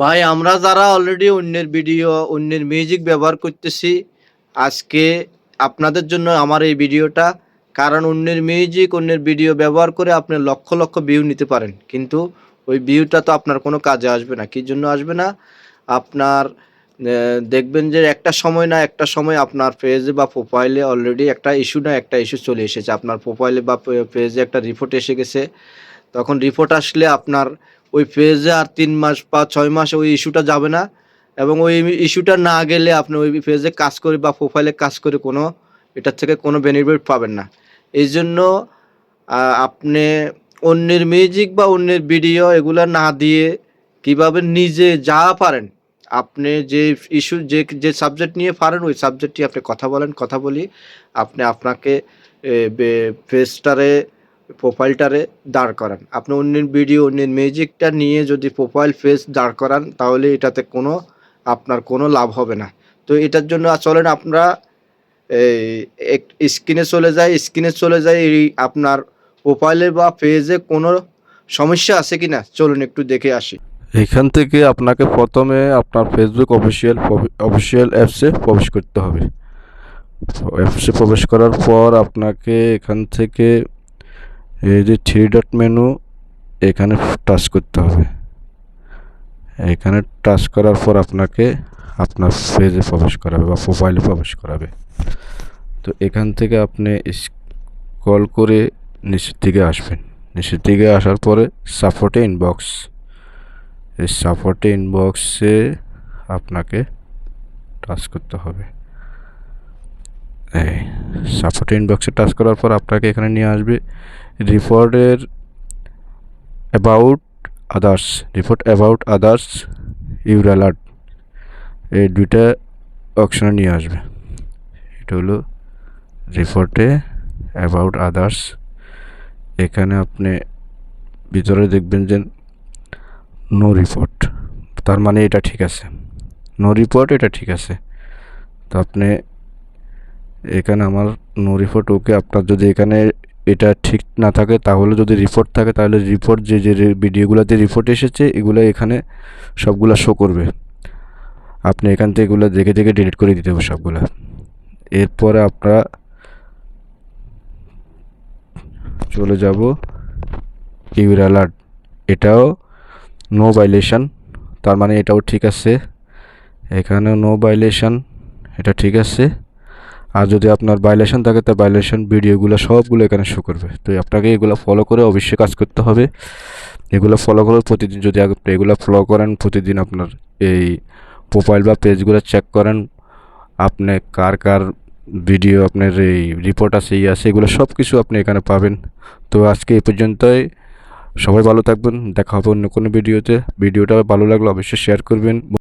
ভাই, আমরা যারা অলরেডি অন্যের ভিডিও অন্যের মিউজিক ব্যবহার করতেছি, আজকে আপনাদের জন্য আমার এই ভিডিওটা কারণ অন্যের মিউজিক অন্যের ভিডিও ব্যবহার করে আপনি লক্ষ লক্ষ ভিউ নিতে পারেন। কিন্তু ওই ভিউটা তো আপনার কোনো কাজে আসবে না। কি জন্য আসবে না? আপনার দেখবেন যে একটা সময় না, একটা সময় আপনার পেজে বা প্রোফাইলে অলরেডি একটা ইস্যু না, একটা ইস্যু চলে এসেছে। আপনার প্রোফাইলে বা পেজে একটা রিপোর্ট এসে গেছে। তখন রিপোর্ট আসলে আপনার ওই ফেজে আর তিন মাস বা ছয় মাস ওই ইস্যুটা যাবে না এবং ওই ইস্যুটা না গেলে আপনি ওই ফেজে কাজ করে বা প্রোফাইলে কাজ করে কোনো এটার থেকে কোনো বেনিফিট পাবেন না। এই জন্য আপনি অন্যের মিউজিক বা অন্যের ভিডিও এগুলা না দিয়ে কীভাবে নিজে যা পারেন, আপনি যে ইস্যু যে যে সাবজেক্ট নিয়ে পারেন, ওই সাবজেক্টটি আপনি কথা বলেন, কথা বলি, আপনি আপনাকে পেজটারে প্রোফাইলটারে দাঁড় করান। আপনি অন্যের ভিডিও অন্যের মিউজিকটা নিয়ে যদি প্রোফাইল ফেস দাঁড় করান, তাহলে এটাতে কোনো, আপনার কোনো লাভ হবে না। তো এটার জন্য চলেন আপনারা এই স্ক্রিনে চলে যায় স্ক্রিনে চলে যায় এই, আপনার প্রোফাইলে বা পেজে কোনো সমস্যা আছে কি না চলুন একটু দেখে আসি। এখান থেকে আপনাকে প্রথমে আপনার ফেসবুক অফিসিয়াল অফিসিয়াল অ্যাপসে প্রবেশ করতে হবে। অ্যাপসে প্রবেশ করার পর আপনাকে এখান থেকে এই যে থ্রি ডট মেনু এখানে টাচ করতে হবে। এখানে টাচ করার পর আপনাকে আপনার পেজে প্রবেশ করাবে বা প্রোফাইলে প্রবেশ করাবে। তো এখান থেকে আপনি কল করে নিচের দিকে আসবেন। নিচের দিকে আসার পরে সাপোর্টে ইনবক্স এই সাপোর্টে ইনবক্সে আপনাকে টাচ করতে হবে। এই সাপোর্ট ইনবক্সে টাচ করার পর আপনাকে এখানে নিয়ে আসবে রিপোর্টের about others report about others your alert এই দুইটা অপশনে নিয়ে আসবে। এটা হলো রিপোর্টে অ্যাবাউট আদার্স এখানে আপনি ভিতরে দেখবেন যে নো রিপোর্ট তার মানে এটা ঠিক আছে। নো রিপোর্ট এটা ঠিক আছে। তো আপনি এখানে আমার নো রিপোর্ট ওকে আপনার যদি এখানে এটা ঠিক না থাকে, তাহলে যদি রিপোর্ট থাকে, তাহলে রিপোর্ট যে যে ভিডিওগুলোতে রিপোর্ট এসেছে, এগুলো এখানে সবগুলো শো করবে। আপনি এখান থেকে এগুলো দেখে দেখে ডিলিট করে দিতে হবে সবগুলো। এরপরে আপনারা চলে যাব। ইউর অ্যালার্ট এটাও নো ভাইলেশন তার মানে এটাও ঠিক আছে। এখানেও নো ভাইলেশন এটা ঠিক আছে। আর যদি আপনার ভাইলেশন থাকে, তা ভাইলেশন ভিডিওগুলো সবগুলো এখানে শো করবে। তো আপনাকে এগুলো ফলো করে অবশ্যই কাজ করতে হবে। এগুলো ফলো করে প্রতিদিন, যদি আপনি এগুলো ফলো করেন, প্রতিদিন আপনার এই প্রোফাইল বা পেজগুলো চেক করেন। আপনি কার কার ভিডিও আপনার এই রিপোর্ট আছে ই আছে, এগুলো সব কিছু আপনি এখানে পাবেন। তো আজকে এই পর্যন্তই। সবাই ভালো থাকবেন। দেখা হবে অন্য কোনো ভিডিওতে ভিডিওটা ভালো লাগলে অবশ্যই শেয়ার করবেন।